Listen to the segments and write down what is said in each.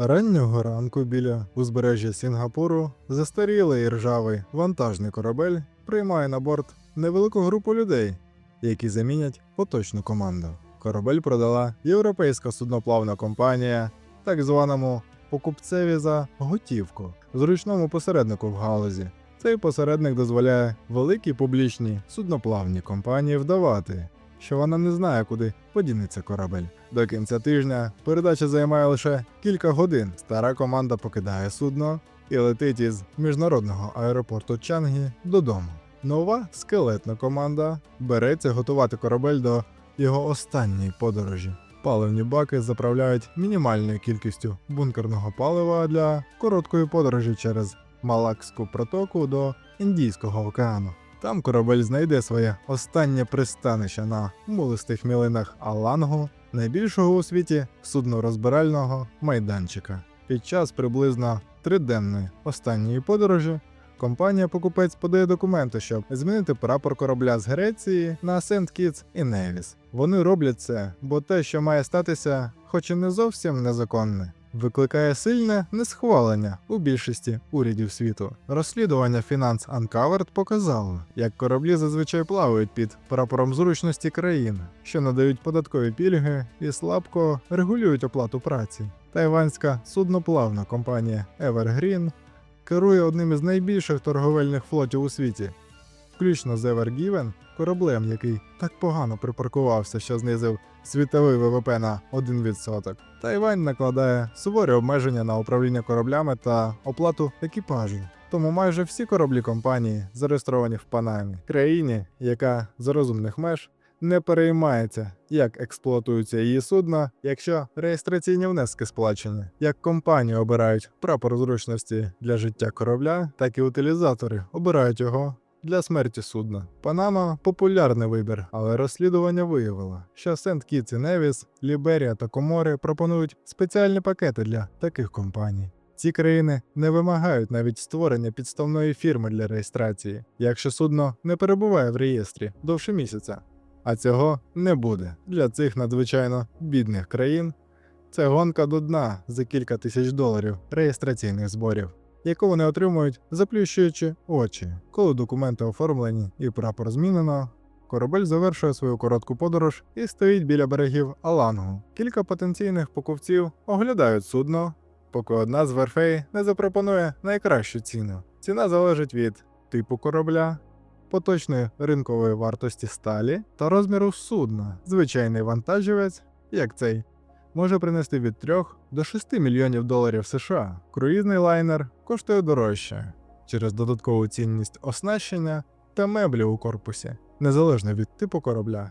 Раннього ранку біля узбережжя Сінгапуру застарілий і ржавий вантажний корабель приймає на борт невелику групу людей, які замінять поточну команду. Корабель продала європейська судноплавна компанія, так званому покупцеві за готівку, зручному посереднику в галузі. Цей посередник дозволяє великій публічній судноплавній компанії вдавати, що вона не знає, куди подінеться корабель. До кінця тижня передача займає лише кілька годин. Стара команда покидає судно і летить із міжнародного аеропорту Чангі додому. Нова скелетна команда береться готувати корабель до його останньої подорожі. Паливні баки заправляють мінімальною кількістю бункерного палива для короткої подорожі через Малакську протоку до Індійського океану. Там корабель знайде своє останнє пристанище на мулистих мілинах Алангу, найбільшого у світі суднорозбирального майданчика. Під час приблизно триденної останньої подорожі компанія покупець подає документи, щоб змінити прапор корабля з Греції на Сент Кітс і Невіс. Вони роблять це, бо те, що має статися, хоч і не зовсім незаконне, викликає сильне несхвалення у більшості урядів світу. Розслідування Finance Uncovered показало, як кораблі зазвичай плавають під прапором зручності країн, що надають податкові пільги і слабко регулюють оплату праці. Тайванська судноплавна компанія Evergreen керує одним із найбільших торговельних флотів у світі, включно з Ever кораблем, який так погано припаркувався, що знизив світовий ВВП на 1%. Тайвань накладає суворі обмеження на управління кораблями та оплату екіпажу. Тому майже всі кораблі компанії зареєстровані в Панамі, країні, яка з розумних меж не переймається, як експлуатуються її судна, якщо реєстраційні внески сплачені. Як компанії обирають прапор зручності для життя корабля, так і утилізатори обирають його для смерті судна. Панама популярний вибір, але розслідування виявило, що Сент Кітс і Невіс, Ліберія та Комори пропонують спеціальні пакети для таких компаній. Ці країни не вимагають навіть створення підставної фірми для реєстрації, якщо судно не перебуває в реєстрі довше місяця. А цього не буде для цих надзвичайно бідних країн. Це гонка до дна за кілька тисяч доларів реєстраційних зборів, яку вони отримують, заплющуючи очі. Коли документи оформлені і прапор змінено, корабель завершує свою коротку подорож і стоїть біля берегів Алангу. Кілька потенційних покупців оглядають судно, поки одна з верфей не запропонує найкращу ціну. Ціна залежить від типу корабля, поточної ринкової вартості сталі та розміру судна. Звичайний вантажівець, як цей, може принести від 3 до 6 мільйонів доларів США. Круїзний лайнер коштує дорожче через додаткову цінність оснащення та меблі у корпусі, незалежно від типу корабля.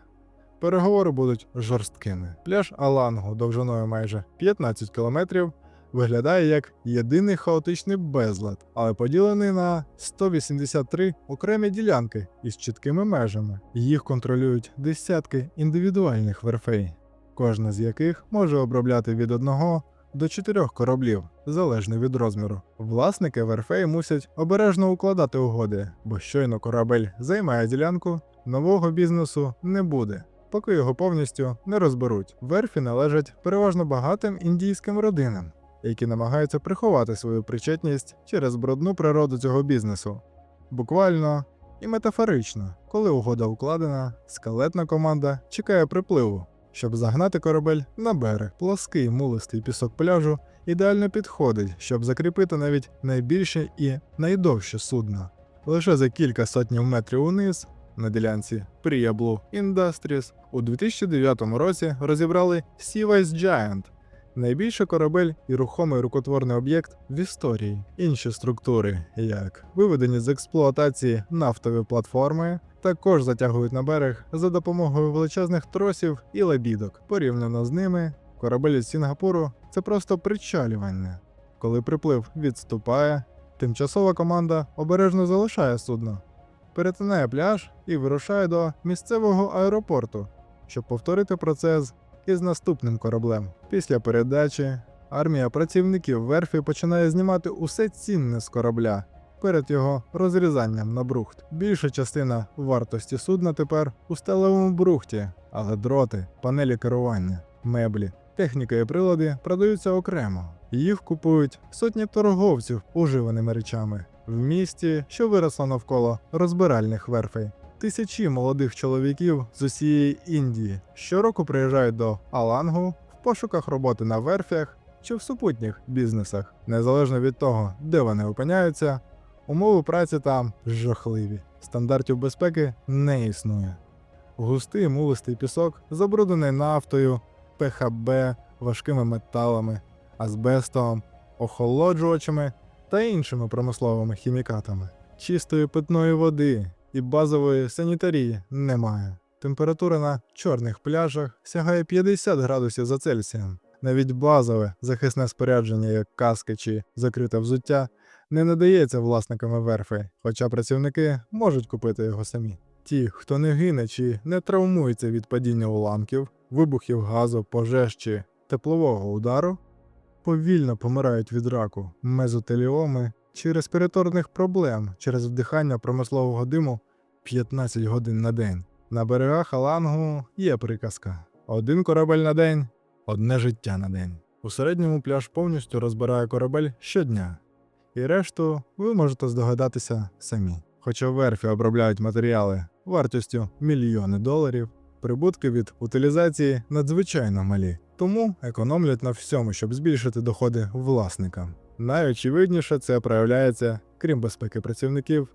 Переговори будуть жорсткими. Пляж Алангу довжиною майже 15 кілометрів виглядає як єдиний хаотичний безлад, але поділений на 183 окремі ділянки із чіткими межами. Їх контролюють десятки індивідуальних верфей, кожна з яких може обробляти від одного до чотирьох кораблів, залежно від розміру. Власники верфей мусять обережно укладати угоди, бо щойно корабель займає ділянку, нового бізнесу не буде. Поки його повністю не розберуть. Верфі належать переважно багатим індійським родинам, які намагаються приховати свою причетність через брудну природу цього бізнесу. Буквально і метафорично, коли угода укладена, скелетна команда чекає припливу, щоб загнати корабель на берег. Плоский мулистий пісок пляжу ідеально підходить, щоб закріпити навіть найбільше і найдовше судно. Лише за кілька сотнів метрів униз на ділянці Priya Industries у 2009 році розібрали Seawise Giant – найбільший корабель і рухомий рукотворний об'єкт в історії. Інші структури, як виведені з експлуатації нафтові платформи, також затягують на берег за допомогою величезних тросів і лебідок. Порівняно з ними, корабель із Сінгапуру це просто причалювання. Коли приплив відступає, тимчасова команда обережно залишає судно, перетинає пляж і вирушає до місцевого аеропорту, щоб повторити процес із наступним кораблем. Після передачі армія працівників верфі починає знімати усе цінне з корабля перед його розрізанням на брухт. Більша частина вартості судна тепер у сталевому брухті, але дроти, панелі керування, меблі, техніка і прилади продаються окремо. Їх купують сотні торговців уживаними речами в місті, що виросло навколо розбиральних верфей. Тисячі молодих чоловіків з усієї Індії щороку приїжджають до Алангу в пошуках роботи на верфях чи в супутніх бізнесах. Незалежно від того, де вони опиняються, умови праці там жахливі. Стандартів безпеки не існує. Густий мулистий пісок, забруднений нафтою, ПХБ, важкими металами, азбестом, охолоджувачами та іншими промисловими хімікатами. Чистої питної води і базової санітарії немає. Температура на чорних пляжах сягає 50 градусів за Цельсієм. Навіть базове захисне спорядження, як каски чи закрите взуття, не надається власниками верфи, хоча працівники можуть купити його самі. Ті, хто не гине чи не травмується від падіння уламків, вибухів газу, пожеж чи теплового удару, повільно помирають від раку, мезотеліоми чи респіраторних проблем через вдихання промислового диму 15 годин на день. На берегах Алангу є приказка: один корабель на день, одне життя на день. У середньому пляж повністю розбирає корабель щодня, і решту ви можете здогадатися самі. Хоча верфі обробляють матеріали вартістю мільйони доларів, прибутки від утилізації надзвичайно малі, тому економлять на всьому, щоб збільшити доходи власникам. Найочевидніше це проявляється, крім безпеки працівників,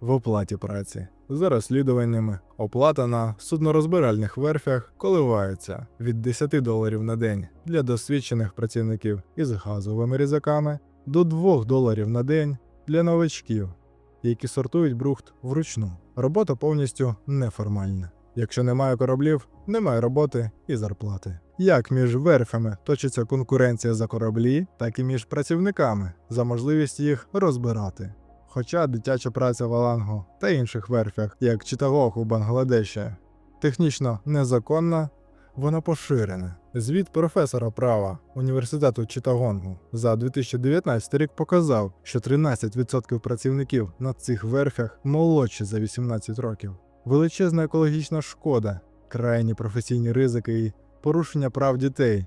в оплаті праці. За розслідуваннями, оплата на суднорозбиральних верфях коливається від 10 доларів на день для досвідчених працівників із газовими різаками до 2 доларів на день для новачків, які сортують брухт вручну. Робота повністю неформальна. Якщо немає кораблів, немає роботи і зарплати. Як між верфами точиться конкуренція за кораблі, так і між працівниками за можливість їх розбирати. Хоча дитяча праця в Алангу та інших верфях, як Читагох у Бангладеші, технічно незаконна, вона поширена. Звіт професора права університету Читагонгу за 2019 рік показав, що 13% працівників на цих верфях молодші за 18 років. Величезна екологічна шкода, крайні професійні ризики і порушення прав дітей.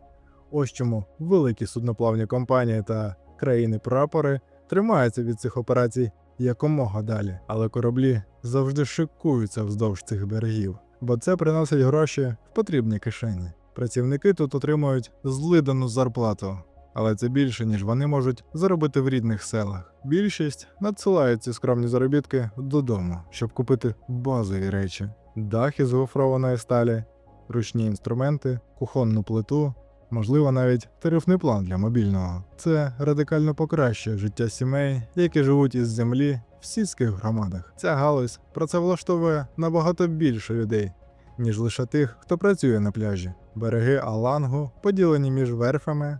Ось чому великі судноплавні компанії та країни-прапори тримаються від цих операцій якомога далі, але кораблі завжди шикуються вздовж цих берегів, бо це приносить гроші в потрібні кишені. Працівники тут отримують злидану зарплату, але це більше, ніж вони можуть заробити в рідних селах. Більшість надсилають ці скромні заробітки додому, щоб купити базові речі: дах із гофрованої сталі, ручні інструменти, кухонну плиту, можливо, навіть тарифний план для мобільного. Це радикально покращує життя сімей, які живуть із землі в сільських громадах. Ця галузь працевлаштовує набагато більше людей, ніж лише тих, хто працює на пляжі. Береги Алангу поділені між верфами,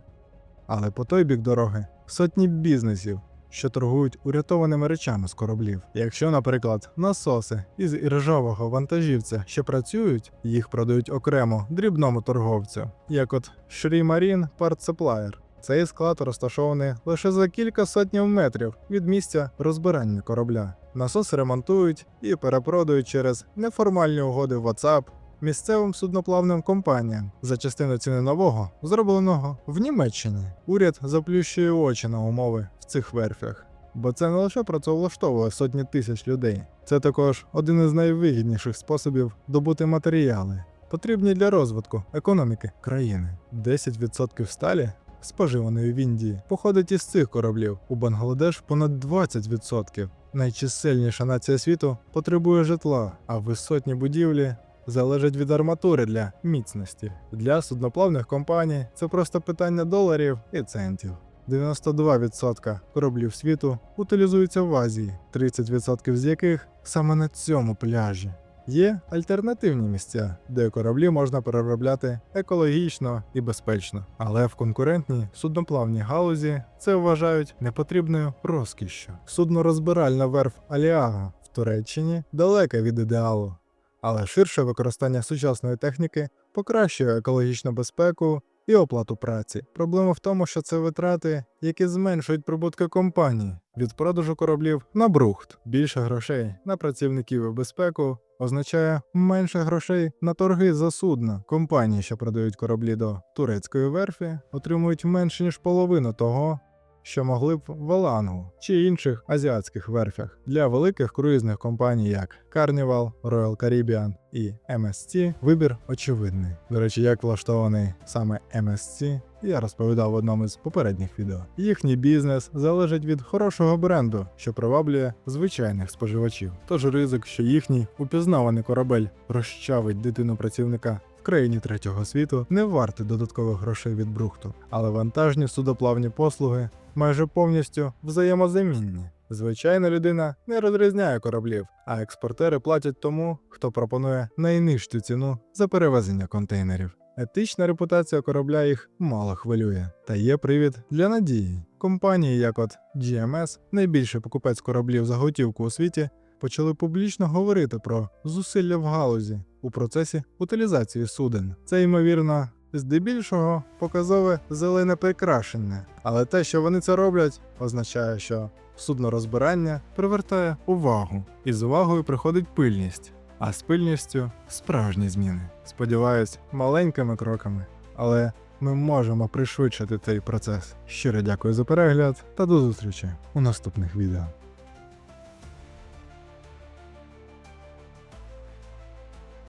але по той бік дороги сотні бізнесів, що торгують урятованими речами з кораблів. Якщо, наприклад, насоси із іржавого вантажівця ще працюють, їх продають окремо дрібному торговцю, як от Marine Part Supplier. Цей склад розташований лише за кілька сотнів метрів від місця розбирання корабля. Насоси ремонтують і перепродають через неформальні угоди WhatsApp місцевим судноплавним компаніям за частину ціни нового, зробленого в Німеччині. Уряд заплющує очі на умови в цих верфях. Бо це не лише працевлаштовує сотні тисяч людей, це також один із найвигідніших способів добути матеріали, потрібні для розвитку економіки країни. 10% сталі, споживаної в Індії, походить із цих кораблів. У Бангладеш понад 20%. Найчисельніша нація світу потребує житла, а висотні будівлі залежать від арматури для міцності. Для судноплавних компаній це просто питання доларів і центів. 92% кораблів світу утилізуються в Азії, 30% з яких саме на цьому пляжі. Є альтернативні місця, де кораблі можна переробляти екологічно і безпечно, але в конкурентній судноплавній галузі це вважають непотрібною розкішшю. Суднорозбиральна верф Аліага в Туреччині далека від ідеалу, але ширше використання сучасної техніки покращує екологічну безпеку і оплату праці. Проблема в тому, що це витрати, які зменшують прибутки компанії від продажу кораблів на брухт. Більше грошей на працівників і безпеку означає менше грошей на торги за судна. Компанії, що продають кораблі до турецької верфі, отримують менше ніж половину того, що могли б в Алангу чи інших азіатських верфях. Для великих круїзних компаній, як Carnival, Royal Caribbean і MSC, вибір очевидний. До речі, як влаштований саме MSC, я розповідав в одному з попередніх відео. Їхній бізнес залежить від хорошого бренду, що приваблює звичайних споживачів. Тож ризик, що їхній упізнаваний корабель розчавить дитину працівника країні третього світу, не вартий додаткових грошей від брухту, але вантажні судоплавні послуги майже повністю взаємозамінні. Звичайна людина не розрізняє кораблів, а експортери платять тому, хто пропонує найнижчу ціну за перевезення контейнерів. Етична репутація корабля їх мало хвилює, та є привід для надії. Компанії, як от GMS, найбільший покупець кораблів за готівку у світі, почали публічно говорити про зусилля в галузі у процесі утилізації суден. Це ймовірно. Здебільшого показове зелене прикрашення, але те, що вони це роблять, означає, що суднорозбирання привертає увагу, і з увагою приходить пильність, а з пильністю справжні зміни. Сподіваюсь, маленькими кроками, але ми можемо пришвидшити цей процес. Щиро дякую за перегляд та до зустрічі у наступних відео.